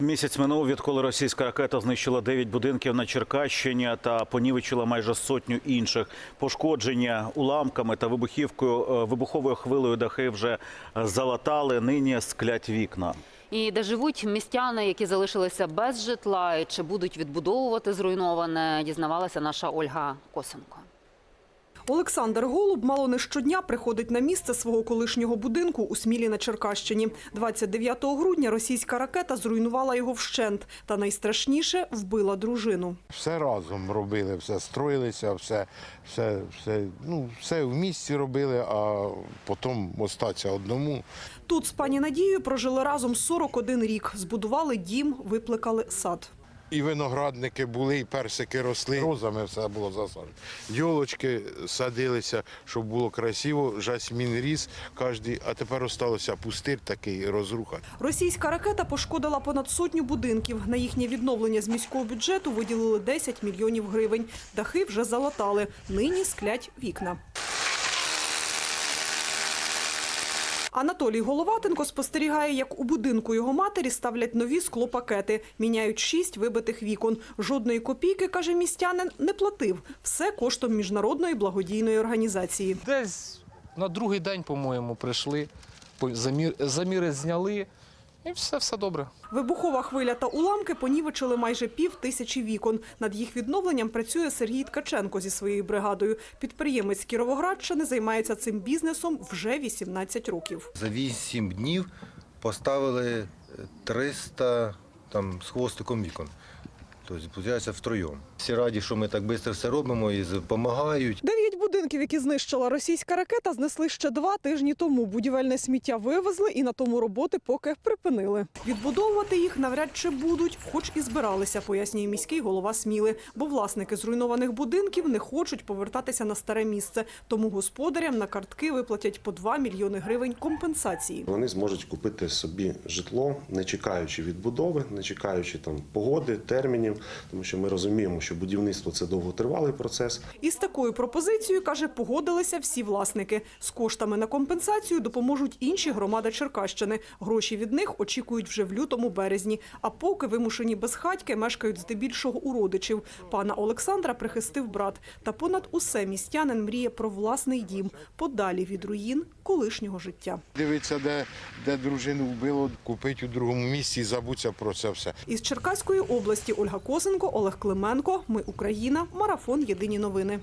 Місяць минув, відколи російська ракета знищила 9 будинків на Черкащині та понівечила майже сотню інших. Пошкодження уламками та вибухівкою е, вибуховою хвилею дахи вже залатали. Нині склять вікна. І де живуть містяни, які залишилися без житла, і чи будуть відбудовувати зруйноване, дізнавалася наша Ольга Косенко. Олександр Голуб мало не щодня приходить на місце свого колишнього будинку у Смілі на Черкащині. 29 грудня російська ракета зруйнувала його вщент та найстрашніше вбила дружину. Все разом робили, все строїлися, все, все, все, ну, все в місті робили, а потім остатися одному. Тут з пані Надією прожили разом 41 рік. Збудували дім, виплекали сад. І виноградники були, і персики росли. Розами все було засаджено. Йолочки садилися, щоб було красиво, жасмін ріс кожний, а тепер осталося пустир такий, розруха. Російська ракета пошкодила понад сотню будинків. На їхнє відновлення з міського бюджету виділили 10 мільйонів гривень. Дахи вже залатали. Нині склять вікна. Анатолій Головатенко спостерігає, як у будинку його матері ставлять нові склопакети, міняють шість вибитих вікон. Жодної копійки, каже містянин, не платив. Все коштом міжнародної благодійної організації. Десь на другий день, по-моєму, прийшли, заміри зняли, і все, все добре. Вибухова хвиля та уламки понівечили майже пів тисячі вікон. Над їх відновленням працює Сергій Ткаченко зі своєю бригадою. Підприємець Кіровоградщини займається цим бізнесом вже 18 років. За 8 днів поставили е, 300 там, з хвостиком вікон. Тобто, втроєм. Всі раді, що ми так швидко все робимо і допомагають. Будинків, які знищила російська ракета, знесли ще два тижні тому. Будівельне сміття вивезли і на тому роботи поки припинили. Відбудовувати їх навряд чи будуть, хоч і збиралися, пояснює міський голова Сміли. Бо власники зруйнованих будинків не хочуть повертатися на старе місце. Тому господарям на картки виплатять по 2 мільйони гривень компенсації. Вони зможуть купити собі житло, не чекаючи відбудови, не чекаючи там погоди, термінів, тому що ми розуміємо, що будівництво це довготривалий процес. Із такою пропозицією, каже, погодилися всі власники. З коштами на компенсацію допоможуть інші громади Черкащини. Гроші від них очікують вже в лютому-березні. А поки вимушені безхатьки мешкають здебільшого у родичів. Пана Олександра прихистив брат. Та понад усе містянин мріє про власний дім, подалі від руїн колишнього життя. Дивиться, де, де дружину вбило, купити у другому місці і забуться про це все. Із Черкаської області Ольга Косенко, Олег Клименко. Ми Україна. Марафон. Єдині новини.